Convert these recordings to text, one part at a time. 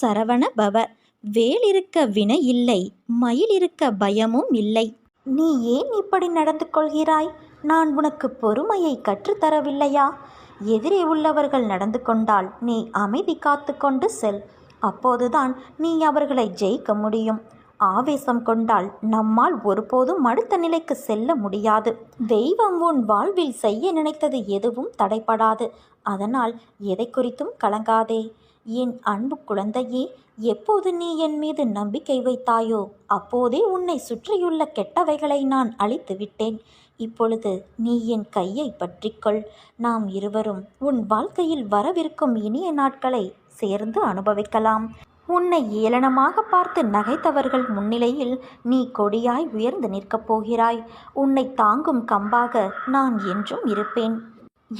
சரவண பவ. வேல் இருக்க வினை இல்லை மயில் இருக்க பயமும் இல்லை. நீ ஏன் இப்படி நடந்து கொள்கிறாய்? நான் உனக்கு பொறுமையை கற்றுத்தரவில்லையா எதிரே உள்ளவர்கள் நடந்து கொண்டால் நீ அமைதி காத்து கொண்டு செல். அப்போதுதான் நீ அவர்களை ஜெயிக்க முடியும். ஆவேசம் கொண்டால் நம்மால் ஒருபோதும் அடுத்த நிலைக்கு செல்ல முடியாது. தெய்வம் உன் வாழ்வில் செய்ய நினைத்தது எதுவும் தடைபடாது. அதனால் எதை குறித்தும் கலங்காதே. என் அன்பு குழந்தையே எப்போது நீ என் மீது நம்பிக்கை வைத்தாயோ அப்போதே உன்னை சுற்றியுள்ள கெட்டவைகளை நான் அழித்து விட்டேன். இப்பொழுது நீ என் கையை பற்றிக்கொள். நாம் இருவரும் உன் வாழ்க்கையில் வரவிருக்கும் இனிய நாட்களை சேர்ந்து அனுபவிக்கலாம். உன்னை ஏளனமாக பார்த்து நகைத்தவர்கள் முன்னிலையில் நீ கொடியாய் உயர்ந்து நிற்கப் போகிறாய். உன்னை தாங்கும் கம்பாக நான் என்றும் இருப்பேன்.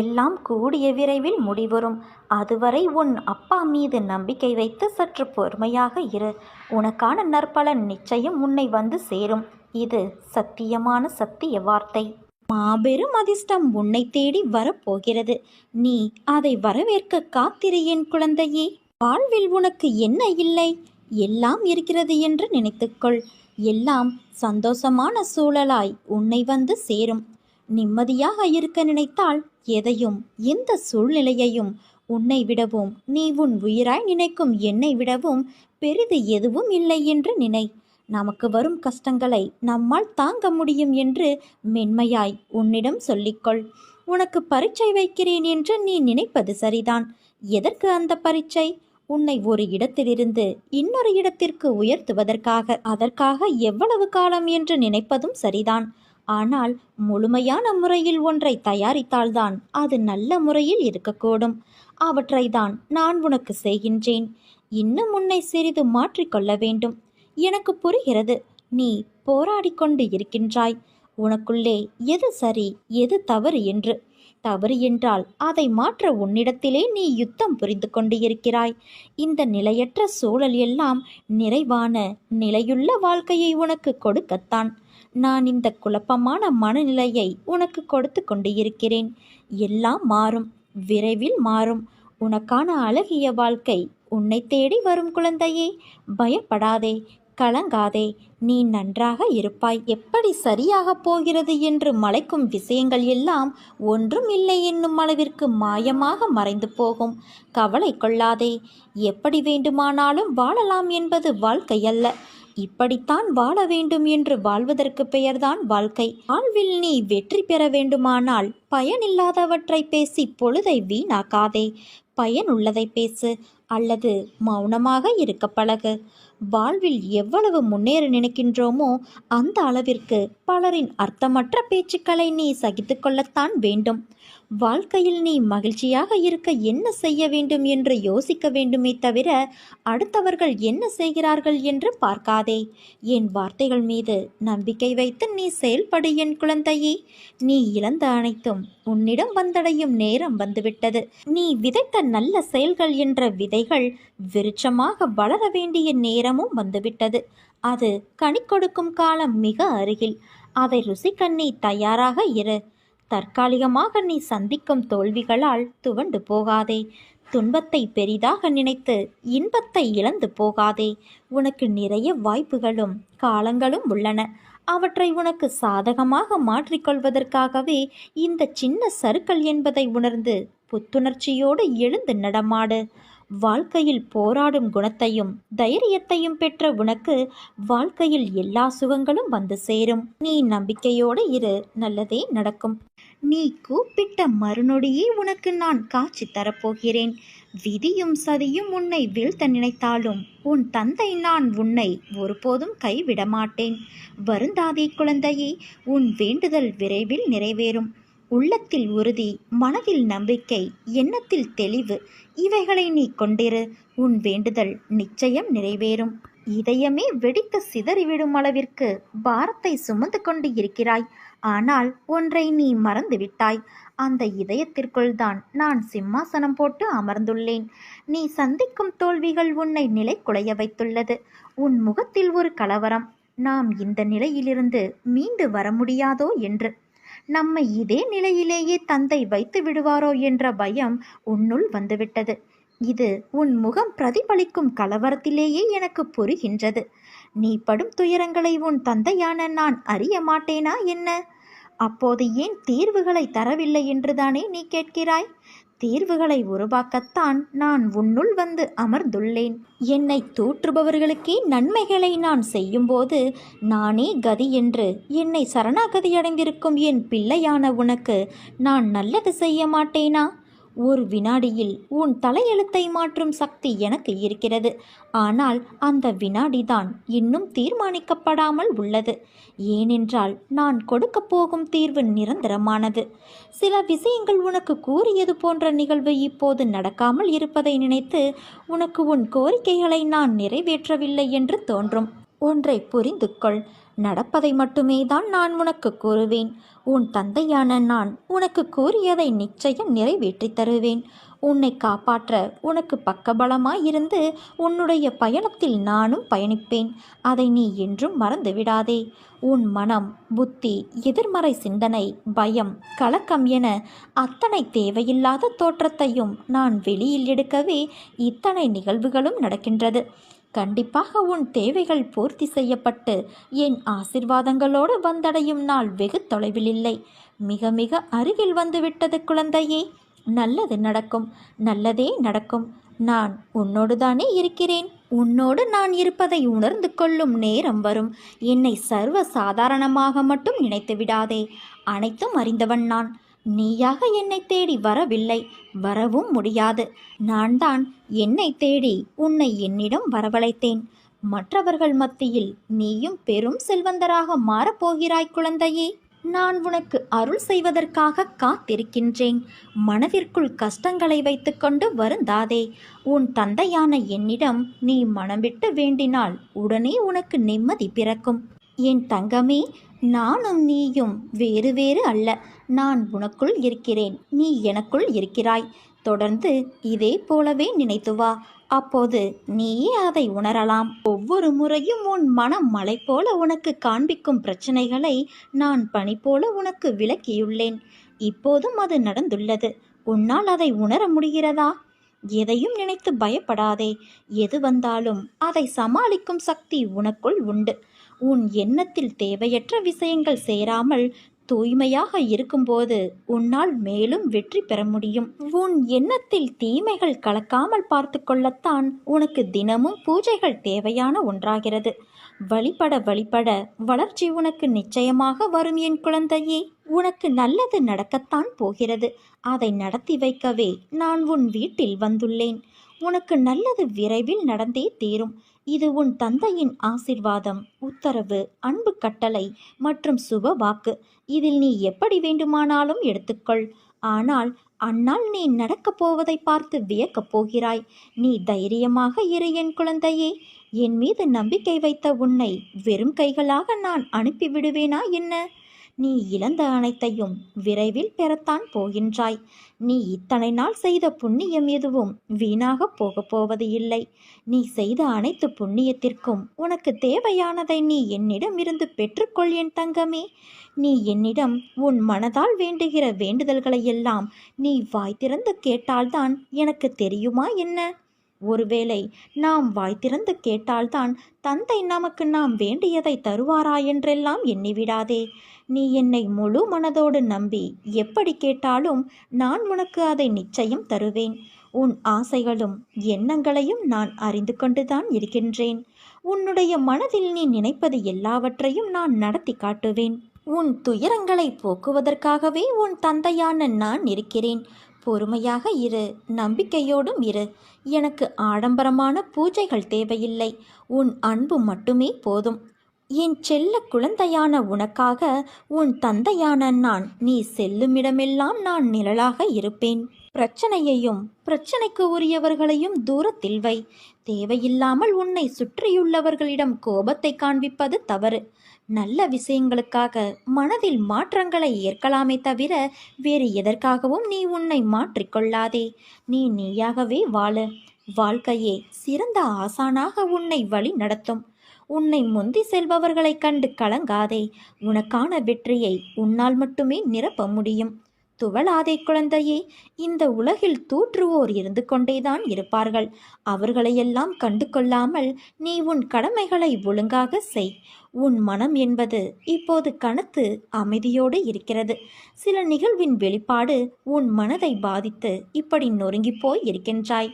எல்லாம் கூடிய விரைவில் முடிவரும். அதுவரை உன் அப்பா மீது நம்பிக்கை வைத்து சற்று பொறுமையாக இரு. உனக்கான நற்பலன் நிச்சயம் உன்னை வந்து சேரும். இது சத்தியமான சத்திய வார்த்தை. மாபெரும் அதிர்ஷ்டம் உன்னை தேடி வரப்போகிறது நீ அதை வரவேற்க காத்திரு என் குழந்தையே. வாழ்வில் உனக்கு என்ன இல்லை? எல்லாம் இருக்கிறது என்று நினைத்துக்கொள். எல்லாம் சந்தோஷமான சூழலாய் உன்னை வந்து சேரும். நிம்மதியாக இருக்க நினைத்தால் எதையும் எந்த சூழ்நிலையையும் உன்னை விடவும் நீ உன் உயிராய் நினைக்கும் என்னை விடவும் பெரிது எதுவும் இல்லை என்று நினை. நமக்கு வரும் கஷ்டங்களை நம்மால் தாங்க முடியும் என்று மென்மையாய் உன்னிடம் சொல்லிக்கொள். உனக்கு பரீட்சை வைக்கிறேன் என்று நீ நினைப்பது சரிதான். எதற்கு அந்த பரீட்சை? உன்னை ஒரு இடத்திலிருந்து இன்னொரு இடத்திற்கு உயர்த்துவதற்காக அதற்காக எவ்வளவு காலம் என்று நினைப்பதும் சரிதான். ஆனால் முழுமையான முறையில் ஒன்றை தயாரித்தால்தான் அது நல்ல முறையில் இருக்கக்கூடும். அவற்றை தான் நான் உனக்கு செய்கின்றேன். இன்னும் உன்னை சிறிது மாற்றிக்கொள்ள வேண்டும். எனக்கு புரிகிறது நீ போராடிக்கொண்டு இருக்கின்றாய். உனக்குள்ளே எது சரி எது தவறு என்று. தவறு என்றால் அதை மாற்ற உன்னிடத்திலே நீ யுத்தம் புரிந்து கொண்டு இருக்கிறாய் இந்த நிலையற்ற சூழல் எல்லாம் நிறைவான நிலையுள்ள வாழ்க்கையை உனக்கு கொடுக்கத்தான். நான் இந்த குழப்பமான மனநிலையை உனக்கு கொடுத்து கொண்டு இருக்கிறேன் எல்லாம் மாறும் விரைவில் மாறும். உனக்கான அழகிய வாழ்க்கை உன்னை தேடி வரும் குழந்தையே பயப்படாதே. கலங்காதே நீ நன்றாக இருப்பாய். எப்படி சரியாகப் போகிறது என்று மலைக்கும் விஷயங்கள் எல்லாம் ஒன்றும் இல்லை என்னும் அளவிற்கு மாயமாக மறைந்து போகும். கவலை கொள்ளாதே எப்படி வேண்டுமானாலும் வாழலாம் என்பது வாழ்க்கையல்ல இப்படித்தான் வாழ வேண்டும் என்று வாழ்வதற்கு பெயர்தான் வாழ்க்கை. வாழ்வில் நீ வெற்றி பெற வேண்டுமானால் பயனில்லாதவற்றை பேசி பொழுதை வீணாக்காதே. பயனுள்ளதை பேசு அல்லது மௌனமாக இருக்க பழகு. வாழ்வில் எவ்வளவு முன்னேற நினைக்கின்றோமோ அந்த அளவிற்கு பலரின் அர்த்தமற்ற பேச்சுக்களை நீ சகித்து கொள்ளத்தான் வேண்டும். வாழ்க்கையில் நீ மகிழ்ச்சியாக இருக்க என்ன செய்ய வேண்டும் என்று யோசிக்க வேண்டுமே தவிர அடுத்தவர்கள் என்ன செய்கிறார்கள் என்று பார்க்காதே. என் வார்த்தைகள் மீது நம்பிக்கை வைத்து நீ செயல்படு என் குழந்தையே. நீ இழந்த அனைத்தும் உன்னிடம் வந்தடையும் நேரம் வந்துவிட்டது. நீ விதைத்த நல்ல செயல்கள் என்ற விதைகள் விருட்சமாக வளர வேண்டிய நேரமும் வந்துவிட்டது. அது கனி கொடுக்கும் காலம் மிக அருகில். அதை ருசிக்க நீ தயாராக இரு. தற்காலிகமாக நீ சந்திக்கும் தோல்விகளால் துவண்டு போகாதே. துன்பத்தை பெரிதாக நினைத்து இன்பத்தை இழந்து போகாதே. உனக்கு நிறைய வாய்ப்புகளும் காலங்களும் உள்ளன. அவற்றை உனக்கு சாதகமாக மாற்றிக்கொள்வதற்காகவே இந்த சின்ன சருக்கள் என்பதை உணர்ந்து புத்துணர்ச்சியோடு எழுந்து நடமாடு. வாழ்க்கையில் போராடும் குணத்தையும் தைரியத்தையும் பெற்ற உனக்கு வாழ்க்கையில் எல்லா சுகங்களும் வந்து சேரும். நீ நம்பிக்கையோடு இரு நல்லதே நடக்கும். நீ கூப்பிட்ட மறுநொடியே உனக்கு நான் காட்சி தரப்போகிறேன். விதியும் சதியும் உன்னை வீழ்த்த நினைத்தாலும் உன் தந்தை நான் உன்னை ஒருபோதும் கைவிட மாட்டேன் வருந்தாதே குழந்தையே உன் வேண்டுதல் விரைவில் நிறைவேறும். உள்ளத்தில் உறுதி மனதில் நம்பிக்கை எண்ணத்தில் தெளிவு இவைகளை நீ கொண்டிரு. உன் வேண்டுதல் நிச்சயம் நிறைவேறும். இதயமே வெடித்து சிதறிவிடும் அளவிற்கு பாரத்தை சுமந்து கொண்டு இருக்கிறாய். ஆனால் ஒன்றை நீ மறந்துவிட்டாய். அந்த இதயத்திற்குள் தான் நான் சிம்மாசனம் போட்டு அமர்ந்துள்ளேன். நீ சந்திக்கும் தோல்விகள் உன்னை நிலை குலைய வைத்துள்ளது. உன் முகத்தில் ஒரு கலவரம். நாம் இந்த நிலையிலிருந்து மீண்டு வர முடியாதோ என்று. நம்மை இதே நிலையிலேயே தந்தை வைத்து விடுவாரோ என்ற பயம் உன்னுள் வந்துவிட்டது. இது உன் முகம் பிரதிபலிக்கும் கலவரத்திலேயே எனக்கு புரிகின்றது. நீ படும் துயரங்களை உன் தந்தையான நான் அறிய மாட்டேனா என்ன? அப்போது ஏன் தீர்வுகளை தரவில்லை என்றுதானே நீ கேட்கிறாய்? தீர்வுகளை உருவாக்கத்தான் நான் உன்னுள் வந்து அமர்ந்துள்ளேன். என்னை தூற்றுபவர்களுக்கே நன்மைகளை நான் செய்யும்போது நானே கதி என்று என்னை சரணாகதி அடைந்திருக்கும் என் பிள்ளையான உனக்கு நான் நல்லது செய்ய மாட்டேனா? ஒரு வினாடியில் உன் தலையெழுத்தை மாற்றும் சக்தி எனக்கு இருக்கிறது. ஆனால் அந்த வினாடிதான் இன்னும் தீர்மானிக்கப்படாமல் உள்ளது. ஏனென்றால் நான் கொடுக்கப் போகும் தீர்வு நிரந்தரமானது. சில விஷயங்கள் உனக்கு கூறியது போன்ற நிகழ்வு இப்போது நடக்காமல் இருப்பதை நினைத்து உனக்கு உன் கோரிக்கைகளை நான் நிறைவேற்றவில்லை என்று தோன்றும். ஒன்றை புரிந்து கொள் நடப்பதை மட்டுமே தான் நான் உனக்கு கூறுவேன். உன் தந்தையான நான் உனக்கு கூறியதை நிச்சயம் நிறைவேற்றித் தருவேன். உன்னை காப்பாற்ற உனக்கு பக்கபலமாயிருந்து உன்னுடைய பயணத்தில் நானும் பயணிப்பேன். அதை நீ என்றும் மறந்து விடாதே உன் மனம் புத்தி எதிர்மறை சிந்தனை பயம் கலக்கம் என அத்தனை தேவையில்லாத தோற்றத்தையும் நான் வெளியில் எடுக்கவே இத்தனை நிகழ்வுகளும் நடக்கின்றது. கண்டிப்பாக உன் தேவைகள் பூர்த்தி செய்யப்பட்டு என் ஆசிர்வாதங்களோடு வந்தடையும் நாள் வெகு தொலைவில் இல்லை. மிக மிக அருகில் வந்துவிட்டது குழந்தையே. நல்லது நடக்கும். நல்லதே நடக்கும். நான் உன்னோடு தானே இருக்கிறேன். உன்னோடு நான் இருப்பதை உணர்ந்து கொள்ளும் நேரம் வரும். என்னை சர்வ சாதாரணமாக மட்டும் நினைத்து விடாதே அனைத்தும் அறிந்தவன் நான். நீயாக என்னை தேடி வரவில்லை. வரவும் முடியாது. நான் தான் என்னை தேடி உன்னை என்னிடம் வரவழைத்தேன். மற்றவர்கள் மத்தியில் நீயும் பெரும் செல்வந்தராக மாறப்போகிறாய் குழந்தையே. நான் உனக்கு அருள் செய்வதற்காக காத்திருக்கின்றேன். மனதிற்குள் கஷ்டங்களை வைத்துக்கொண்டு வருந்தாதே. உன் தந்தையான என்னிடம் நீ மனம் விட்டு வேண்டினால் உடனே உனக்கு நிம்மதி பிறக்கும். என் தங்கமே நானும் நீயும் வேறு வேறு அல்ல. நான் உனக்குள் இருக்கிறேன் நீ எனக்குள் இருக்கிறாய். தொடர்ந்து இதே போலவே நினைத்து வா. அப்போது நீயே அதை உணரலாம். ஒவ்வொரு முறையும் உன் மனம் மலை போல உனக்கு காண்பிக்கும் பிரச்சனைகளை நான் பணி போல உனக்கு விளக்கியுள்ளேன். இப்போதும் அது நடந்துள்ளது. உன்னால் அதை உணர முடிகிறதா? எதையும் நினைத்து பயப்படாதே. எது வந்தாலும் அதை சமாளிக்கும் சக்தி உனக்குள் உண்டு. உன் எண்ணத்தில் தேவையற்ற விஷயங்கள் சேராமல் தூய்மையாக இருக்கும்போது உன்னால் மேலும் வெற்றி பெற முடியும். உன் எண்ணத்தில் தீமைகள் கலக்காமல் பார்த்து கொள்ளத்தான் உனக்கு தினமும் பூஜைகள் தேவையான ஒன்றாகிறது. வழிபட வழிபட வளர்ச்சி உனக்கு நிச்சயமாக வரும் என் குழந்தையே. உனக்கு நல்லது நடக்கத்தான் போகிறது. அதை நடத்தி வைக்கவே நான் உன் வீட்டில் வந்துள்ளேன். உனக்கு நல்லது விரைவில் நடந்தே தீரும். இது உன் தந்தையின் ஆசிர்வாதம் உத்தரவு அன்பு கட்டளை மற்றும் சுப வாக்கு. இதில் நீ எப்படி வேண்டுமானாலும் எடுத்துக்கொள். ஆனால் அன்னால் நீ நடக்கப் போவதை பார்த்து வியக்கப் போகிறாய். நீ தைரியமாக இரு என் குழந்தையே. என் மீது நம்பிக்கை வைத்த உன்னை வெறும் கைகளாக நான் அனுப்பிவிடுவேனா என்ன? நீ இழந்த அனைத்தையும் விரைவில் பெறத்தான் போகின்றாய். நீ இத்தனை நாள் செய்த புண்ணியம் எதுவும் வீணாக போகப் போவது இல்லை. நீ செய்த அனைத்து புண்ணியத்திற்கும் உனக்கு தேவையானதை நீ என்னிடம் இருந்து பெற்றுக்கொள் என் தங்கமே. நீ என்னிடம் உன் மனதால் வேண்டுகிற வேண்டுதல்களை எல்லாம் நீ வாய் திறந்து கேட்டால்தான் எனக்கு தெரியுமா என்ன? ஒருவேளை நாம் வாய் திறந்து கேட்டால்தான் தந்தை நமக்கு நாம் வேண்டியதை தருவாரா என்றெல்லாம் எண்ணிவிடாதே. நீ என்னை முழு மனதோடு நம்பி எப்படி கேட்டாலும் நான் உனக்கு அதை நிச்சயம் தருவேன். உன் ஆசைகளும் எண்ணங்களையும் நான் அறிந்து கொண்டுதான் இருக்கின்றேன். உன்னுடைய மனதில் நீ நினைப்பது எல்லாவற்றையும் நான் நடத்தி காட்டுவேன். உன் துயரங்களை போக்குவதற்காகவே உன் தந்தையான நான் இருக்கிறேன். பொறுமையாக இரு நம்பிக்கையோடும் இரு. எனக்கு ஆடம்பரமான பூஜைகள் தேவையில்லை. உன் அன்பு மட்டுமே போதும். என் செல்ல குழந்தையான உனக்காக உன் தந்தையான நான் நீ செல்லுமிடமெல்லாம் நான் நிழலாக இருப்பேன். பிரச்சனையையும் பிரச்சனைக்கு உரியவர்களையும் தூரத்தில் வை. தேவையில்லாமல் உன்னை சுற்றியுள்ளவர்களிடம் கோபத்தை காண்பிப்பது தவறு. நல்ல விஷயங்களுக்காக மனதில் மாற்றங்களை ஏற்கலாமே தவிர வேறு எதற்காகவும் நீ உன்னை மாற்றிக்கொள்ளாதே. நீ நீயாகவே வாழ. வாழ்க்கையே சிறந்த ஆசானாக உன்னை வழி நடத்தும். உன்னை முந்தி செல்பவர்களைக் கண்டு கலங்காதே. உனக்கான வெற்றியை உன்னால் மட்டுமே நிரப்ப முடியும். துவளாதே குழந்தையே இந்த உலகில் தூற்றுவோர் இருந்து கொண்டேதான் இருப்பார்கள். அவர்களையெல்லாம் கண்டு கொள்ளாமல் நீ உன் கடமைகளை ஒழுங்காக செய். உன் மனம் என்பது இப்போது கனத்து அமைதியோடு இருக்கிறது. சில நிகழ்வின் வெளிப்பாடு உன் மனதை பாதித்து இப்படி நொறுங்கிப் போய் இருக்கின்றாய்.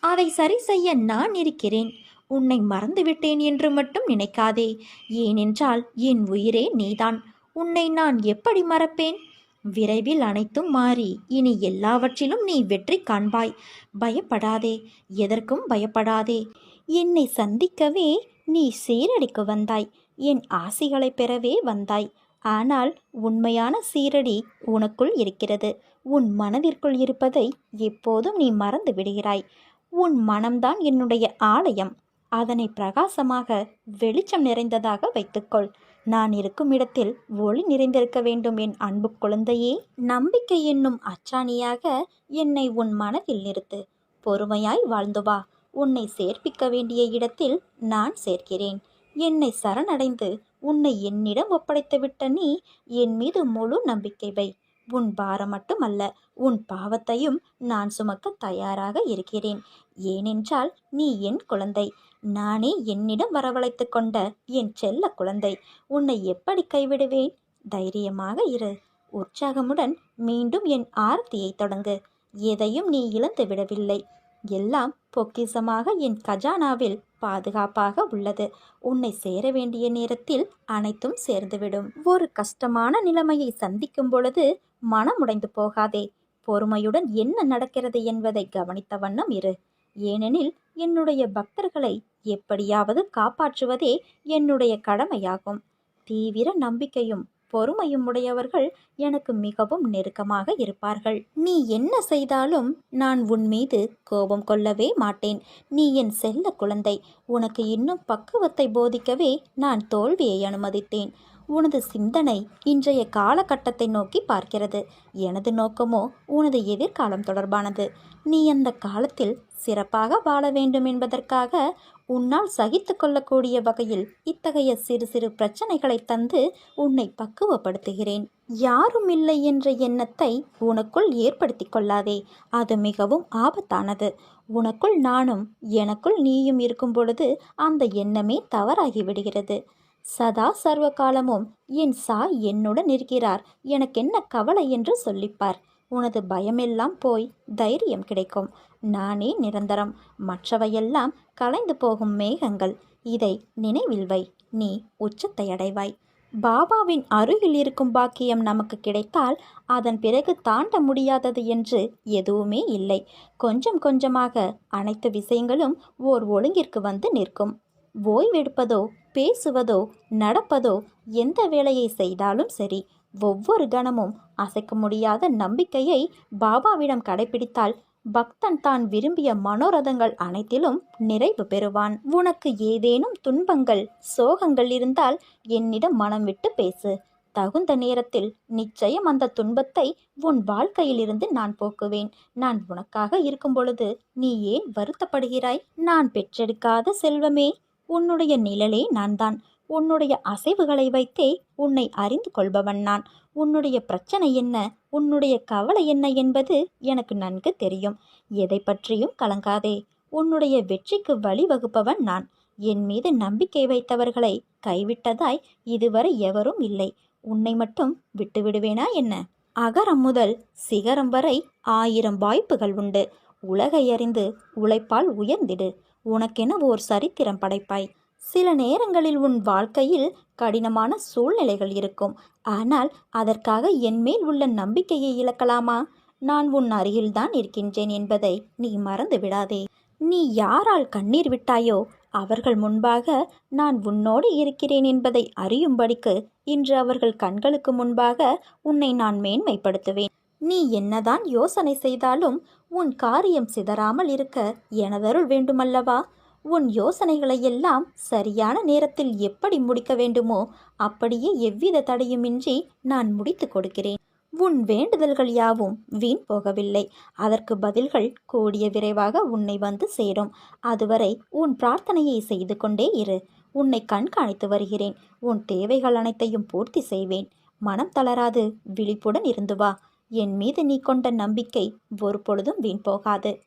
அதை சரி செய்ய நான் இருக்கிறேன். உன்னை மறந்துவிட்டேன் என்று மட்டும் நினைக்காதே. ஏனென்றால் என் உயிரே நீதான். உன்னை நான் எப்படி மறப்பேன்? விரைவில் அனைத்தும் மாறி இனி எல்லாவற்றிலும் நீ வெற்றி காண்பாய். பயப்படாதே. எதற்கும் பயப்படாதே. என்னை சந்திக்கவே நீ சீரடிக்கு வந்தாய். என் ஆசைகளை பெறவே வந்தாய். ஆனால் உண்மையான சீரடி உனக்குள் இருக்கிறது. உன் மனதிற்குள் இருப்பதை எப்போதும் நீ மறந்து விடுகிறாய். உன் மனம்தான் என்னுடைய ஆலயம். அதனை பிரகாசமாக வெளிச்சம் நிறைந்ததாக வைத்துக்கொள். நான் இருக்கும் இடத்தில் ஒளி நிறைந்திருக்க வேண்டும் என் அன்பு குழந்தையே. நம்பிக்கை என்னும் அச்சாணியாக என்னை உன் மனதில் நிறுத்து. பொறுமையாய் வாழ்ந்து வா. உன்னை சேர்ப்பிக்க வேண்டிய இடத்தில் நான் சேர்க்கிறேன். என்னை சரணடைந்து உன்னை என்னிடம் ஒப்படைத்துவிட்ட நீ என் மீது முழு நம்பிக்கை வை. உன் பாரம் மட்டுமல்ல உன் பாவத்தையும் நான் சுமக்க தயாராக இருக்கிறேன். ஏனென்றால் நீ என் குழந்தை. நானே என்னிடம் வரவழைத்து கொண்ட என் செல்ல குழந்தை. உன்னை எப்படி கைவிடுவேன்? தைரியமாக இரு. உற்சாகமுடன் மீண்டும் என் ஆர்த்தியை தொடங்கு. எதையும் நீ இழந்து விடவில்லை எல்லாம் பொக்கிசமாக என் கஜானாவில் பாதுகாப்பாக உள்ளது. உன்னை சேர வேண்டிய நேரத்தில் அனைத்தும் சேர்ந்துவிடும். ஒரு கஷ்டமான நிலைமையை சந்திக்கும் பொழுது மனமுடைந்து போகாதே. பொறுமையுடன் என்ன நடக்கிறது என்பதை கவனித்த வண்ணம் இரு. ஏனெனில் என்னுடைய பக்தர்களை எப்படியாவது காப்பாற்றுவதே என்னுடைய கடமையாகும். தீவிர நம்பிக்கையும் பொறுமையும் உடையவர்கள் எனக்கு மிகவும் நெருக்கமாக இருப்பார்கள். நீ என்ன செய்தாலும் நான் உன் மீது கோபம் கொள்ளவே மாட்டேன். நீ என் செல்ல குழந்தை. உனக்கு இன்னும் பக்குவத்தை போதிக்கவே நான் தோல்வியை அனுமதித்தேன். உனது சிந்தனை இன்றைய காலகட்டத்தை நோக்கி பார்க்கிறது. எனது நோக்கமோ உனது எதிர்காலம் தொடர்பானது. நீ அந்த காலத்தில் சிறப்பாக வாழ வேண்டும் என்பதற்காக உன்னால் சகித்து கொள்ளக்கூடிய வகையில் இத்தகைய சிறு சிறு பிரச்சனைகளை தந்து உன்னை பக்குவப்படுத்துகிறேன். யாரும் இல்லை என்ற எண்ணத்தை உனக்குள் ஏற்படுத்தி கொள்ளாதே. அது மிகவும் ஆபத்தானது. உனக்குள் நானும் எனக்குள் நீயும் இருக்கும் பொழுது அந்த எண்ணமே தவறாகி விடுகிறது. சதா சர்வ காலமும் என் சாய் என்னுடன் இருக்கிறார். எனக்கென்ன கவலை என்று சொல்லிப்பார். உனது பயமெல்லாம் போய் தைரியம் கிடைக்கும். நானே நிரந்தரம். மற்றவையெல்லாம் கலைந்து போகும் மேகங்கள். இதை நினைவில் வை. நீ உச்சத்தை அடைவாய். பாபாவின் அருகில் இருக்கும் பாக்கியம் நமக்கு கிடைத்தால் அதன் பிறகு தாண்ட முடியாதது என்று எதுவுமே இல்லை. கொஞ்சம் கொஞ்சமாக அனைத்து விஷயங்களும் ஓர் ஒழுங்கிற்கு வந்து நிற்கும். ஓய்வெடுப்பதோ பேசுவதோ நடப்பதோ எந்த வேலையை செய்தாலும் சரி ஒவ்வொரு கணமும் அசைக்க முடியாத நம்பிக்கையை பாபாவிடம் கடைபிடித்தால் பக்தன் தான் விரும்பிய மனோரதங்கள் அனைத்திலும் நிறைவு பெறுவான். உனக்கு ஏதேனும் துன்பங்கள் சோகங்கள் இருந்தால் என்னிடம் மனம் விட்டு பேசு. தகுந்த நேரத்தில் நிச்சயம் அந்த துன்பத்தை உன் வாழ்க்கையிலிருந்து நான் போக்குவேன். நான் உனக்காக இருக்கும் பொழுது நீ ஏன் வருத்தப்படுகிறாய்? நான் பெற்றெடுக்காத செல்வமே. உன்னுடைய நிழலே நான்தான். உன்னுடைய அசைவுகளை வைத்தே உன்னை அறிந்து கொள்பவன் நான். உன்னுடைய பிரச்சனை என்ன? உன்னுடைய கவலை என்ன என்பது எனக்கு நன்கு தெரியும். எதை பற்றியும் கலங்காதே. உன்னுடைய வெற்றிக்கு வழிவகுப்பவன் நான். என் மீது நம்பிக்கை வைத்தவர்களை கைவிட்டதாய் இதுவரை எவரும் இல்லை. உன்னை மட்டும் விட்டுவிடுவேனா என்ன? அகரம் முதல் சிகரம் வரை ஆயிரம் வாய்ப்புகள் உண்டு. உலகை அறிந்து உழைப்பால் உயர்ந்திடு. உனக்கென ஓர் சரித்திரம் படைப்பாய். சில நேரங்களில் உன் வாழ்க்கையில் கடினமான சூழ்நிலைகள் இருக்கும். ஆனால் அதற்காக என்மேல் உள்ள நம்பிக்கையை இழக்கலாமா? நான் உன் அருகில்தான் இருக்கின்றேன் என்பதை நீ மறந்து விடாதே. நீ யாரால் கண்ணீர் விட்டாயோ அவர்கள் முன்பாக நான் உன்னோடு இருக்கிறேன் என்பதை அறியும்படிக்கு இன்று அவர்கள் கண்களுக்கு முன்பாக உன்னை நான் மேன்மைப்படுத்துவேன். நீ என்னதான் யோசனை செய்தாலும் உன் காரியம் சிதறாமல் இருக்க எனதருள் வேண்டுமல்லவா? உன் யோசனைகளை எல்லாம் சரியான நேரத்தில் எப்படி முடிக்க வேண்டுமோ அப்படியே எவ்வித தடையுமின்றி நான் முடித்து கொடுக்கிறேன். உன் வேண்டுதல்கள் யாவும் வீண் போகவில்லை. அதற்கு பதில்கள் கூடிய விரைவாக உன்னை வந்து சேரும். அதுவரை உன் பிரார்த்தனையை செய்து கொண்டே இரு. உன்னை கண்காணித்து வருகிறேன். உன் தேவைகள் அனைத்தையும் பூர்த்தி செய்வேன். மனம் தளராது. விழிப்புடன் இருந்து வா. என் மீது நீ கொண்ட நம்பிக்கை ஒரு பொழுதும் வீண் போகாது.